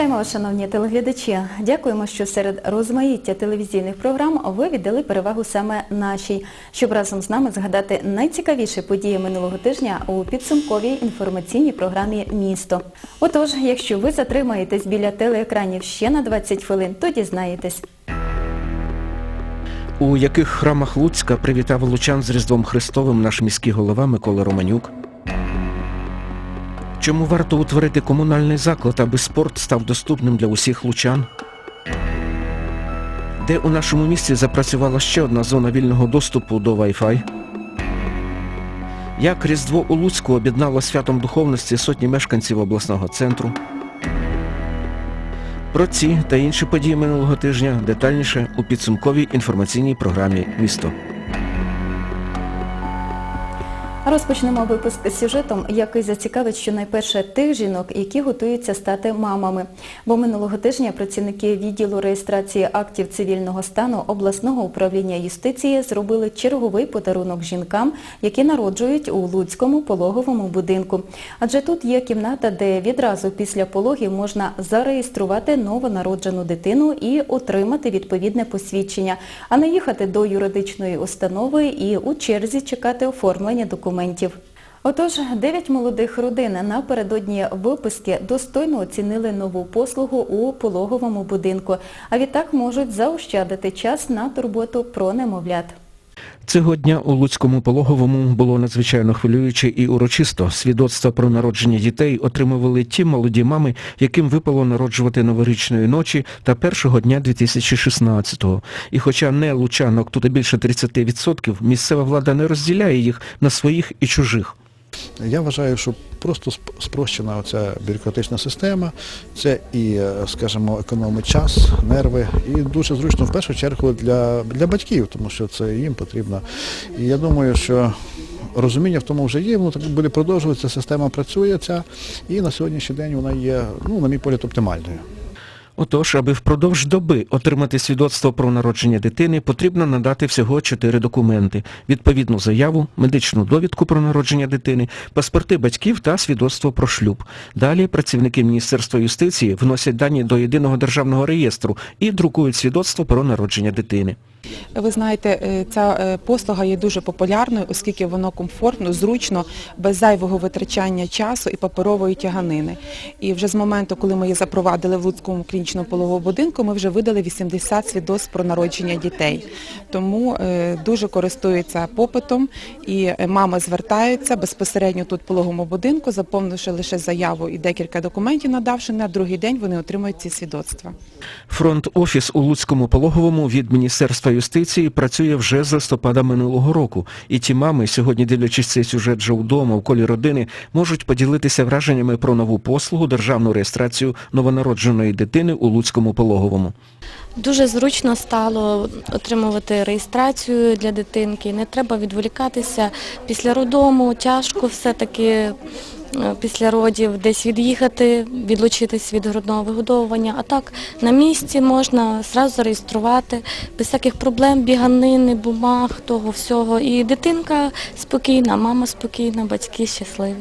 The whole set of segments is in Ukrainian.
Вітаємо шановні телеглядачі. Дякуємо, що серед розмаїття телевізійних програм ви віддали перевагу саме нашій, щоб разом з нами згадати найцікавіші події минулого тижня у підсумковій інформаційній програмі Місто. Отож, якщо ви затримаєтесь біля телеекранів ще на 20 хвилин, то дізнаєтесь. У яких храмах Луцька привітав лучан з Різдвом Христовим наш міський голова Микола Романюк? Чому варто утворити комунальний заклад, аби спорт став доступним для усіх лучан? Де у нашому місті запрацювала ще одна зона вільного доступу до Wi-Fi? Як Різдво у Луцьку об'єднало святом духовності сотні мешканців обласного центру? Про ці та інші події минулого тижня детальніше у підсумковій інформаційній програмі Місто. Розпочнемо випуск з сюжетом, який зацікавить щонайперше тих жінок, які готуються стати мамами. Бо минулого тижня працівники відділу реєстрації актів цивільного стану обласного управління юстиції зробили черговий подарунок жінкам, які народжують у Луцькому пологовому будинку. Адже тут є кімната, де відразу після пологів можна зареєструвати новонароджену дитину і отримати відповідне посвідчення, а не їхати до юридичної установи і у черзі чекати оформлення документів. Отож, дев'ять молодих родин напередодні виписки достойно оцінили нову послугу у пологовому будинку, а відтак можуть заощадити час на турботу про немовлят. Цього дня у Луцькому пологовому було надзвичайно хвилююче і урочисто. Свідоцтва про народження дітей отримували ті молоді мами, яким випало народжувати новорічної ночі та першого дня 2016-го. І хоча не лучанок тут більше 30%, місцева влада не розділяє їх на своїх і чужих. Я вважаю, що просто спрощена оця бюрократична система, це і, е, скажімо, економить час, нерви, і дуже зручно в першу чергу для, для батьків, тому що це їм потрібно. І я думаю, що розуміння в тому вже є, воно так буде продовжуватися, система працює ця, і на сьогоднішній день вона є, ну, на мій погляд, оптимальною. Отож, аби впродовж доби отримати свідоцтво про народження дитини, потрібно надати всього чотири документи: відповідну заяву, медичну довідку про народження дитини, паспорти батьків та свідоцтво про шлюб. Далі працівники Міністерства юстиції вносять дані до єдиного державного реєстру і друкують свідоцтво про народження дитини. Ви знаєте, е, ця е, послуга є дуже популярною, оскільки воно комфортно, зручно, без зайвого витрачання часу і паперової тяганини. І вже з моменту, коли ми її запровадили в Луцькому клінічному пологовому будинку, ми вже видали 80 свідоцтв про народження дітей. Тому е, дуже користується попитом і мами звертаються безпосередньо тут в пологовому будинку, заповнивши лише заяву і декілька документів, надавши на другий день, вони отримують ці свідоцтва. Фронт-офіс у Луцькому пологовому від Міністерства юстиції працює вже з листопада минулого року. І ті мами, сьогодні дивлячись цей сюжет вже вдома, в колі родини, можуть поділитися враженнями про нову послугу державну реєстрацію новонародженої дитини у Луцькому пологовому. Дуже зручно стало отримувати реєстрацію для дитинки. Не треба відволікатися після роддому, тяжко все-таки е, після родів десь від'їхати, відлучитись від грудного вигодовування. А так на місці можна зразу зареєструвати, без всяких проблем, біганини, бумаг, того всього. І дитинка спокійна, мама спокійна, батьки щасливі.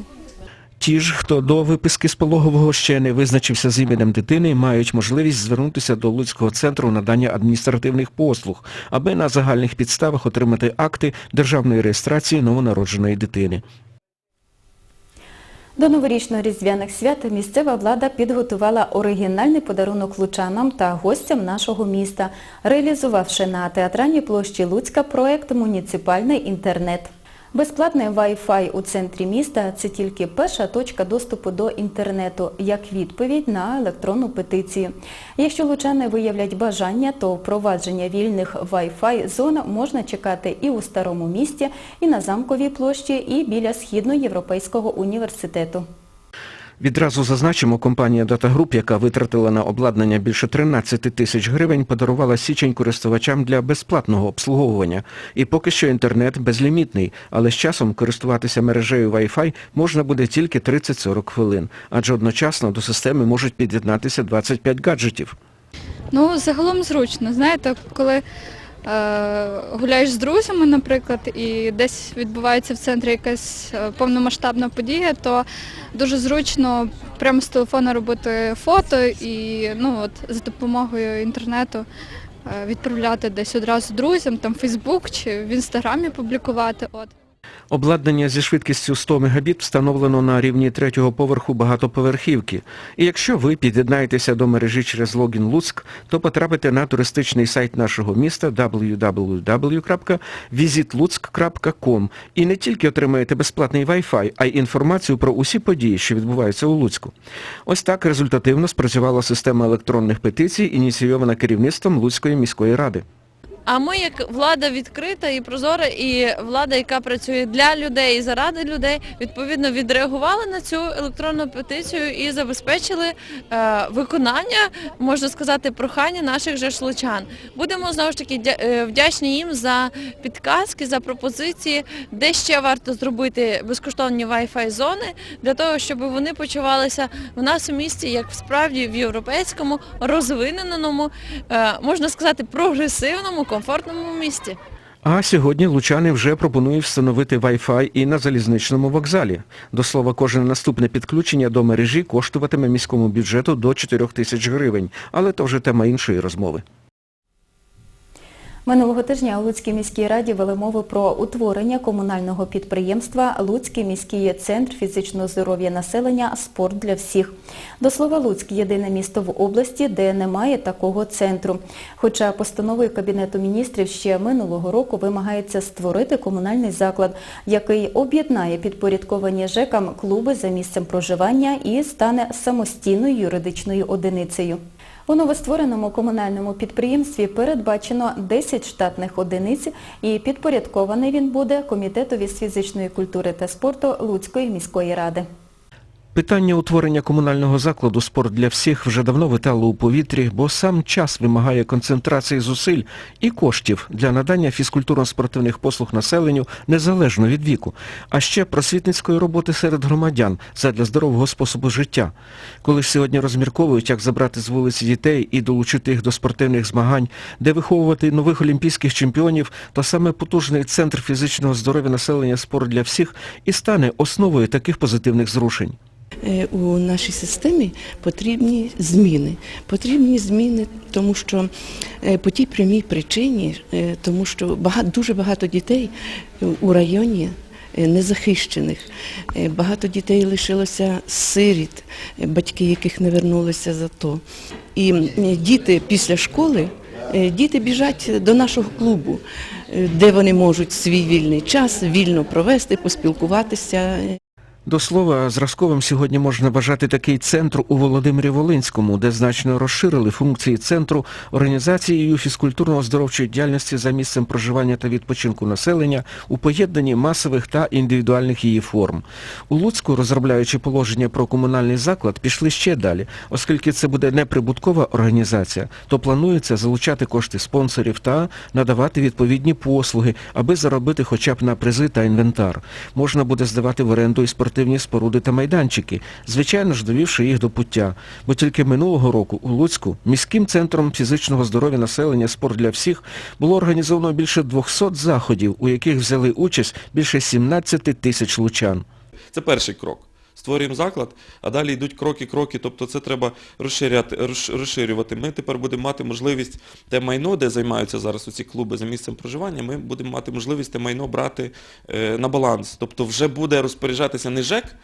Ті ж, хто до виписки з пологового ще не визначився з іменем дитини, мають можливість звернутися до Луцького центру надання адміністративних послуг, аби на загальних підставах отримати акти державної реєстрації новонародженої дитини. До новорічно-різдвяних свят місцева влада підготувала оригінальний подарунок лучанам та гостям нашого міста, реалізувавши на театральній площі Луцька проект «Муніципальний інтернет». Безплатний Wi-Fi у центрі міста – це тільки перша точка доступу до інтернету, як відповідь на електронну петицію. Якщо лучани виявлять бажання, то впровадження вільних Wi-Fi зон можна чекати і у Старому місті, і на Замковій площі, і біля Східноєвропейського університету. Відразу зазначимо, компанія Data Group, яка витратила на обладнання більше 13 тисяч гривень, подарувала січень користувачам для безплатного обслуговування. І поки що інтернет безлімітний, але з часом користуватися мережею Wi-Fi можна буде тільки 30-40 хвилин, адже одночасно до системи можуть під'єднатися 25 гаджетів. Ну, загалом зручно. Знаєте, коли гуляєш з друзями, наприклад, і десь відбувається в центрі якась е, повномасштабна подія, то дуже зручно прямо з телефона робити фото і ну, от, за допомогою інтернету е, відправляти десь одразу друзям, там Фейсбук чи в Інстаграмі публікувати. От. Обладнання зі швидкістю 100 Мбіт встановлено на рівні третього поверху багатоповерхівки. І якщо ви під'єднаєтеся до мережі через логін Луцьк, то потрапите на туристичний сайт нашого міста www.visitlutsk.com і не тільки отримаєте безплатний Wi-Fi, а й інформацію про усі події, що відбуваються у Луцьку. Ось так результативно спрацювала система електронних петицій, ініційована керівництвом Луцької міської ради. А ми як влада відкрита і прозора, і влада, яка працює для людей і заради людей, відповідно відреагували на цю електронну петицію і забезпечили е, виконання, можна сказати, прохання наших же шлучан. Будемо знову ж таки е, вдячні їм за підказки, за пропозиції, де ще варто зробити безкоштовні Wi-Fi зони для того, щоб вони почувалися в нас у місті як справді в європейському розвиненому, е, можна сказати, прогресивному, комфортному місті. А сьогодні лучани вже пропонують встановити Wi-Fi і на залізничному вокзалі. До слова, кожне наступне підключення до мережі коштуватиме міському бюджету до 4 тисяч гривень, але то вже тема іншої розмови. Минулого тижня у Луцькій міській раді вели мову про утворення комунального підприємства Луцький міський центр фізичного здоров'я населення «Спорт для всіх». До слова, Луцьк – єдине місто в області, де немає такого центру. Хоча постановою Кабінету міністрів ще минулого року вимагається створити комунальний заклад, який об'єднає підпорядковані ЖЕКам клуби за місцем проживання і стане самостійною юридичною одиницею. У новоствореному комунальному підприємстві передбачено 10 штатних одиниць і підпорядкований він буде Комітетові з фізичної культури та спорту Луцької міської ради. Питання утворення комунального закладу «Спорт для всіх» вже давно витало у повітрі, бо сам час вимагає концентрації зусиль і коштів для надання фізкультурно-спортивних послуг населенню незалежно від віку, а ще просвітницької роботи серед громадян задля здорового способу життя. Коли ж сьогодні розмірковують, як забрати з вулиці дітей і долучити їх до спортивних змагань, де виховувати нових олімпійських чемпіонів, то саме потужний центр фізичного здоров'я населення «Спорт для всіх» і стане основою таких позитивних зрушень. Е, у нашій системі потрібні зміни. Потрібні зміни, тому що е, по тій прямій причині, е, тому що багато, дуже багато дітей у районі незахищених. Багато дітей лишилося сиріт, батьки яких не вернулися за то. І діти після школи. Діти біжать до нашого клубу, де вони можуть свій вільний час вільно провести, поспілкуватися. До слова, зразковим сьогодні можна вважати такий центр у Володимирі Волинському, де значно розширили функції центру організацією фізкультурно-оздоровчої діяльності за місцем проживання та відпочинку населення у поєднанні масових та індивідуальних її форм. У Луцьку, розробляючи положення про комунальний заклад, пішли ще далі, оскільки це буде неприбуткова організація, то планується залучати кошти спонсорів та надавати відповідні послуги, аби заробити хоча б на призи та інвентар. Можна буде здавати в оренду і спортивні споруди та майданчики, звичайно ж довівши їх до пуття. Бо тільки минулого року у Луцьку міським центром фізичного здоров'я населення «Спорт для всіх» було організовано більше 200 заходів, у яких взяли участь більше 17 тисяч лучан. Це перший крок. Створюємо заклад, а далі йдуть кроки-кроки, тобто це треба розширювати. Ми тепер будемо мати можливість те майно, де займаються зараз оці клуби за місцем проживання, ми будемо мати можливість те майно брати е, на баланс. Тобто вже буде розпоряджатися не ЖЕК,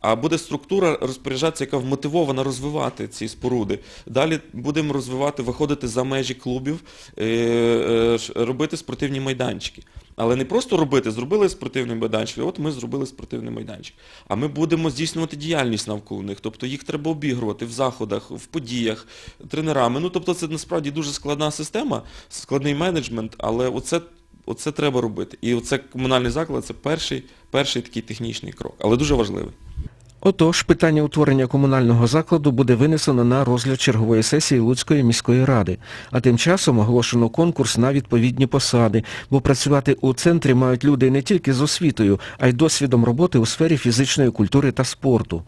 а буде структура розпоряджатися, яка вмотивована розвивати ці споруди. Далі будемо розвивати, виходити за межі клубів, е, е, робити спортивні майданчики. Але не просто робити, зробили спортивний майданчик, от ми зробили спортивний майданчик. А ми будемо здійснювати діяльність навколо них. Тобто їх треба обігрувати в заходах, в подіях, тренерами. Ну, тобто це насправді дуже складна система, складний менеджмент, але оце, оце треба робити. І оце комунальний заклад це перший, перший такий технічний крок, але дуже важливий. Отож, питання утворення комунального закладу буде винесено на розгляд чергової сесії Луцької міської ради. А тим часом оголошено конкурс на відповідні посади, бо працювати у центрі мають люди не тільки з освітою, а й досвідом роботи у сфері фізичної культури та спорту.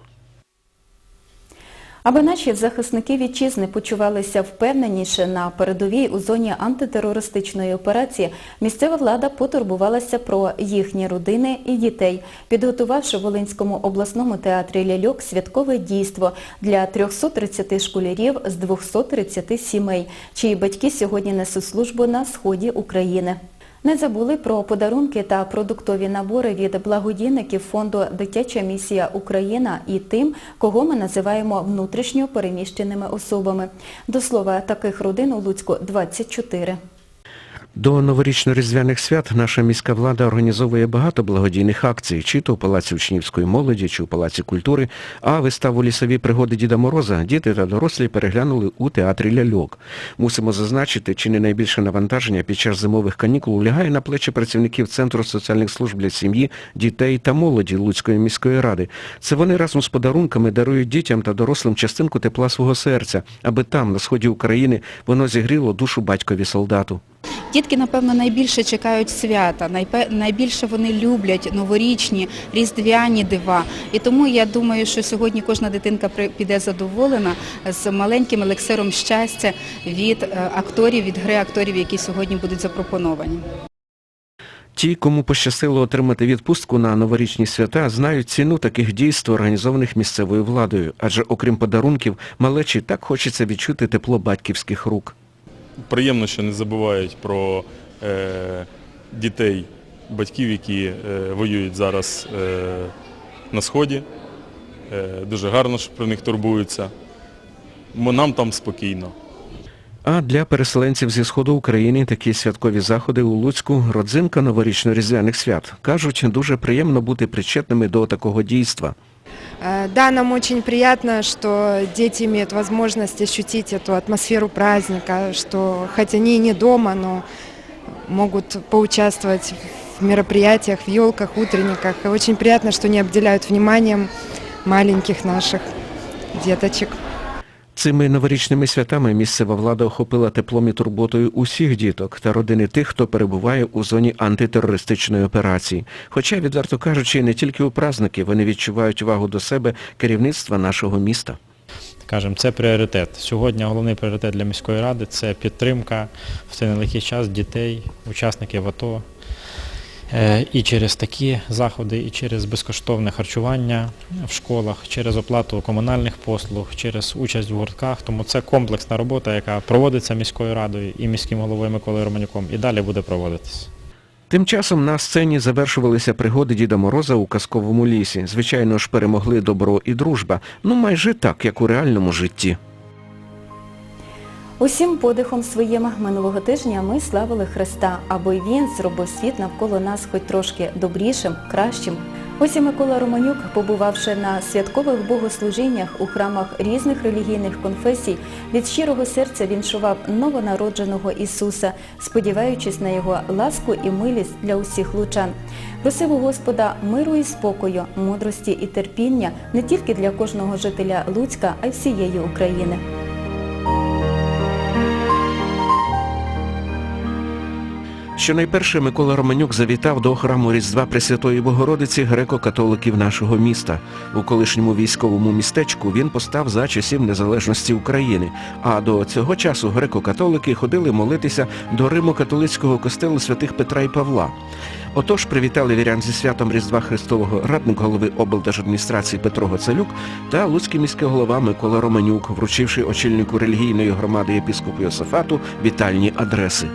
Аби наші захисники вітчизни почувалися впевненіше на передовій у зоні антитерористичної операції, місцева влада потурбувалася про їхні родини і дітей, підготувавши в Волинському обласному театрі ляльок святкове дійство для 330 школярів з 230 сімей, чиї батьки сьогодні несуть службу на сході України. Не забули про подарунки та продуктові набори від благодійників фонду Дитяча місія Україна і тим, кого ми називаємо внутрішньо переміщеними особами. До слова, таких родин у Луцьку 24. До новорічно-різдвяних свят наша міська влада організовує багато благодійних акцій, чи то у Палаці учнівської молоді, чи у Палаці культури, а виставу «Лісові пригоди Діда Мороза діти та дорослі переглянули у театрі ляльок. Мусимо зазначити, чи не найбільше навантаження під час зимових канікул лягає на плечі працівників Центру соціальних служб для сім'ї, дітей та молоді Луцької міської ради. Це вони разом з подарунками дарують дітям та дорослим частинку тепла свого серця, аби там, на сході України, воно зігріло душу батькові солдату. Дітки, напевно, найбільше чекають свята, найбільше вони люблять новорічні, різдвяні дива. І тому я думаю, що сьогодні кожна дитинка піде задоволена з маленьким елексиром щастя від е, акторів, від гри акторів, які сьогодні будуть запропоновані. Ті, кому пощастило отримати відпустку на новорічні свята, знають ціну таких дійств, організованих місцевою владою. Адже окрім подарунків, малечі так хочеться відчути тепло батьківських рук. Приємно, що не забувають про е, дітей, батьків, які е, воюють зараз е, на Сході. Дуже гарно, що про них турбуються. Нам там спокійно. А для переселенців зі сходу України такі святкові заходи у Луцьку – родзинка новорічно-різдвяних свят. Кажуть, дуже приємно бути причетними до такого дійства. Э, Да, нам очень приятно, что дети имеют возможность ощутить эту атмосферу праздника, что хоть они и не дома, но могут поучаствовать в мероприятиях, в елках, утренниках. И очень приятно, что не обделяют вниманием маленьких наших деточек. Цими новорічними святами місцева влада охопила теплом і турботою усіх діток та родини тих, хто перебуває у зоні антитерористичної операції. Хоча, відверто кажучи, не тільки у праздники вони відчувають увагу до себе керівництва нашого міста. Кажемо, це пріоритет. Сьогодні головний пріоритет для міської ради це підтримка в цей нелегкий час дітей, учасників АТО. Е, І через такі заходи, і через безкоштовне харчування в школах, через оплату комунальних послуг, через участь в гуртках. Тому це комплексна робота, яка проводиться міською радою і міським головою Миколою Романюком, і далі буде проводитись. Тим часом на сцені завершувалися пригоди Діда Мороза у казковому лісі. Звичайно ж, перемогли добро і дружба. Ну майже так, як у реальному житті. Усім подихом своїм минулого тижня ми славили Христа, аби Він зробив світ навколо нас хоч трошки добрішим, кращим. Ось і Микола Романюк, побувавши на святкових богослужіннях у храмах різних релігійних конфесій, від щирого серця віншував новонародженого Ісуса, сподіваючись на Його ласку і милість для усіх лучан. Просив у Господа миру і спокою, мудрості і терпіння не тільки для кожного жителя Луцька, а й всієї України. Щонайперше Микола Романюк завітав до храму Різдва Пресвятої Богородиці греко-католиків нашого міста. У колишньому військовому містечку він постав за часів незалежності України, а до цього часу греко-католики ходили молитися до Римо-католицького костелу святих Петра і Павла. Отож привітали вірян зі святом Різдва Христового радник голови облдержадміністрації Петро Гоцелюк та луцький міський голова Микола Романюк, вручивши очільнику релігійної громади єпіскопу Йосифату вітальні адреси.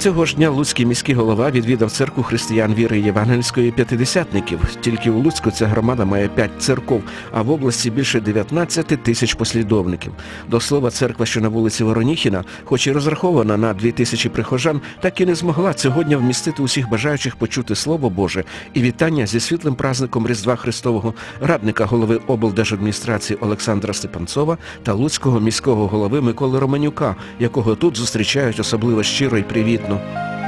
Цього ж дня Луцький міський голова відвідав церкву християн віри євангельської п'ятидесятників. Тільки у Луцьку ця громада має п'ять церков, а в області більше 19 тисяч послідовників. До слова, церква, що на вулиці Вороніхіна, хоч і розрахована на дві тисячі прихожан, так і не змогла сьогодні вмістити усіх бажаючих почути Слово Боже і вітання зі світлим праздником Різдва Христового радника голови облдержадміністрації Олександра Степанцова та Луцького міського голови Миколи Романюка, якого тут зустрічають особливо щиро і привітно. inferno.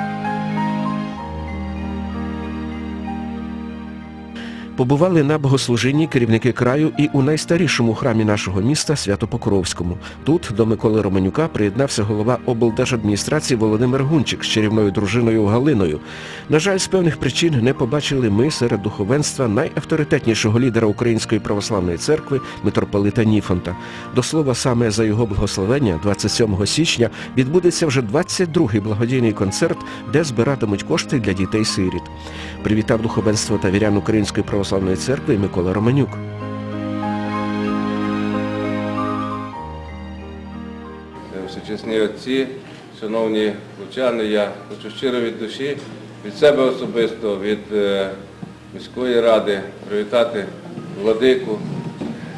Побували на богослужінні керівники краю і у найстарішому храмі нашого міста Свято-Покровському. Тут до Миколи Романюка приєднався голова облдержадміністрації Володимир Гунчик з чарівною дружиною Галиною. На жаль, з певних причин не побачили ми серед духовенства найавторитетнішого лідера Української православної церкви митрополита Ніфонта. До слова, саме за його благословення 27 січня відбудеться вже 22-й благодійний концерт, де збиратимуть кошти для дітей-сиріт. Привітав духовенство та вірян Української православної церкви Микола Романюк. Всечесні отці, шановні лучани, я хочу щиро від душі, від себе особисто, від е, міської ради привітати владику,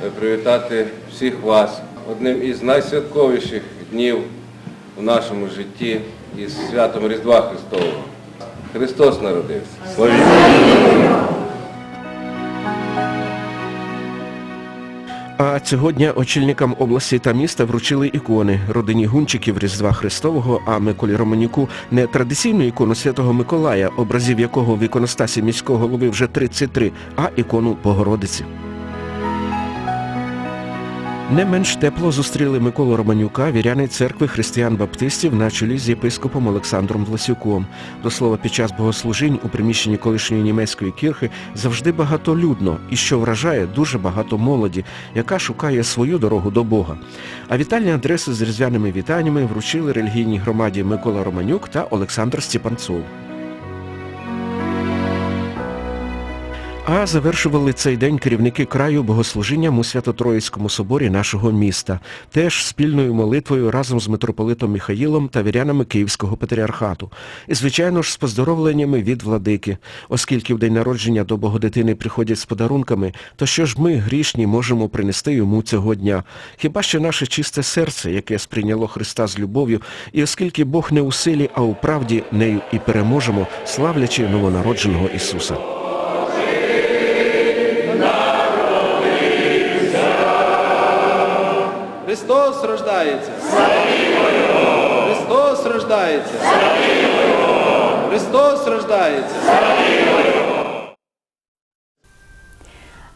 е, привітати всіх вас одним із найсвятковіших днів у нашому житті із святом Різдва Христового. Христос народився. Славімо! А сьогодні очільникам області та міста вручили ікони родині Гунчиків Різдва Христового, а Миколі Романюку не традиційну ікону Святого Миколая, образів якого в іконостасі міського голови вже 33, а ікону Богородиці. Не менш тепло зустріли Миколу Романюка віряни церкви християн-баптистів на чолі з єпископом Олександром Власюком. До слова, під час богослужінь у приміщенні колишньої німецької кірхи завжди багатолюдно і, що вражає, дуже багато молоді, яка шукає свою дорогу до Бога. А вітальні адреси з різдвяними вітаннями вручили релігійній громаді Микола Романюк та Олександр Степанцов. А завершували цей день керівники краю богослужінням у Свято-Троїцькому соборі нашого міста, теж спільною молитвою разом з митрополитом Михаїлом та вірянами Київського патріархату. І, звичайно ж, з поздоровленнями від владики. Оскільки в день народження до Богодитини приходять з подарунками, то що ж ми, грішні, можемо принести йому цього дня? Хіба що наше чисте серце, яке сприйняло Христа з любов'ю, і оскільки Бог не у силі, а у правді нею і переможемо, славлячи новонародженого Ісуса. Рождається! Христос рождається! Христос рождається!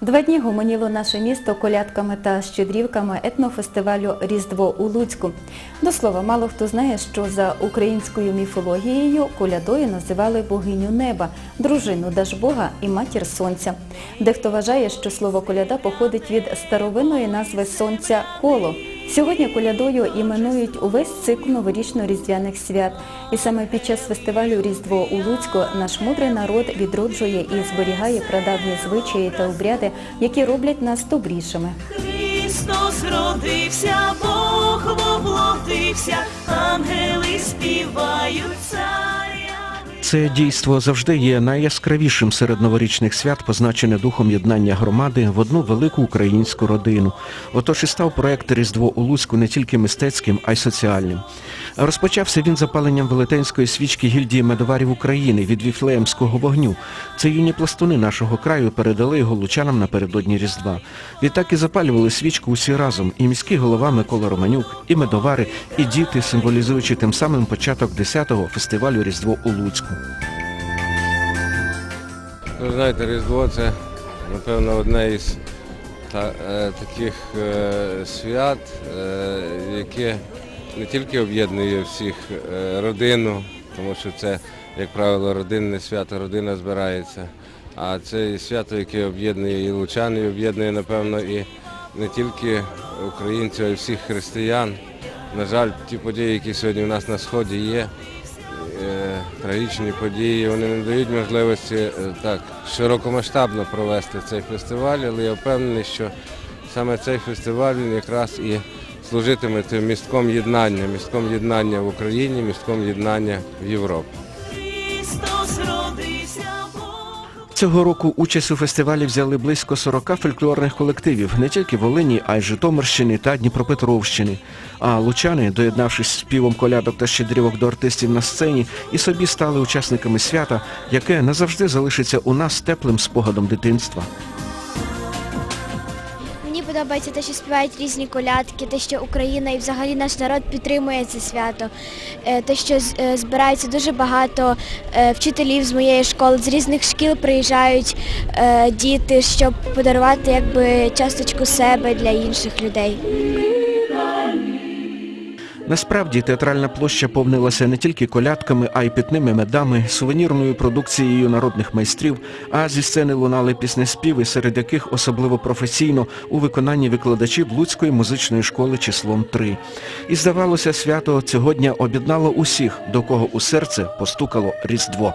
Два дні гомоніло наше місто колядками та щедрівками етнофестивалю Різдво у Луцьку. До слова, мало хто знає, що за українською міфологією колядою називали богиню неба, дружину Дажбога і матір сонця. Дехто вважає, що слово коляда походить від старовинної назви сонця коло. Сьогодні колядою іменують увесь цикл новорічно-різдвяних свят. І саме під час фестивалю Різдво у Луцьку наш мудрий народ відроджує і зберігає прадавні звичаї та обряди, які роблять нас добрішими. Христос родився, Бог воплотився, ангели співають. Це дійство завжди є найяскравішим серед новорічних свят, позначене духом єднання громади в одну велику українську родину. Отож і став проект Різдво у Луцьку не тільки мистецьким, а й соціальним. Розпочався він запаленням велетенської свічки гільдії медоварів України від Віфлеємського вогню. Це юні пластуни нашого краю передали його лучанам напередодні Різдва. Відтак і запалювали свічку усі разом, і міський голова Микола Романюк, і медовари, і діти, символізуючи тим самим початок 10-го фестивалю Різдво у Луцьку. Ви знаєте, Різдво це, напевно, одне із е, таких е, свят, е, яке не тільки об'єднує всіх е, родину, тому що це, як правило, родинне свято, родина збирається, а це і свято, яке об'єднує і лучан, і об'єднує, напевно, і не тільки українців, а й всіх християн. На жаль, ті події, які сьогодні у нас на Сході є, е, трагічні події, вони не дають можливості е, так широкомасштабно провести цей фестиваль, але я впевнений, що саме цей фестиваль якраз і служитиме тим містком єднання, містком єднання в Україні, містком єднання в Європі. Цього року участь у фестивалі взяли близько 40 фольклорних колективів не тільки Волині, а й Житомирщини та Дніпропетровщини. А лучани, доєднавшись співом колядок та щедрівок до артистів на сцені, і собі стали учасниками свята, яке назавжди залишиться у нас теплим спогадом дитинства. Подобається те, що співають різні колядки, те, що Україна і взагалі наш народ підтримує це свято, Е, те, що е, збирається дуже багато е, вчителів з моєї школи, з різних шкіл приїжджають діти, щоб подарувати якби часточку себе для інших людей. Насправді театральна площа повнилася не тільки колядками, а й пітними медами, сувенірною продукцією народних майстрів, а зі сцени лунали піснеспіви, серед яких особливо професійно у виконанні викладачів Луцької музичної школи числом 3. І здавалося, свято цього дня об'єднало усіх, до кого у серце постукало Різдво.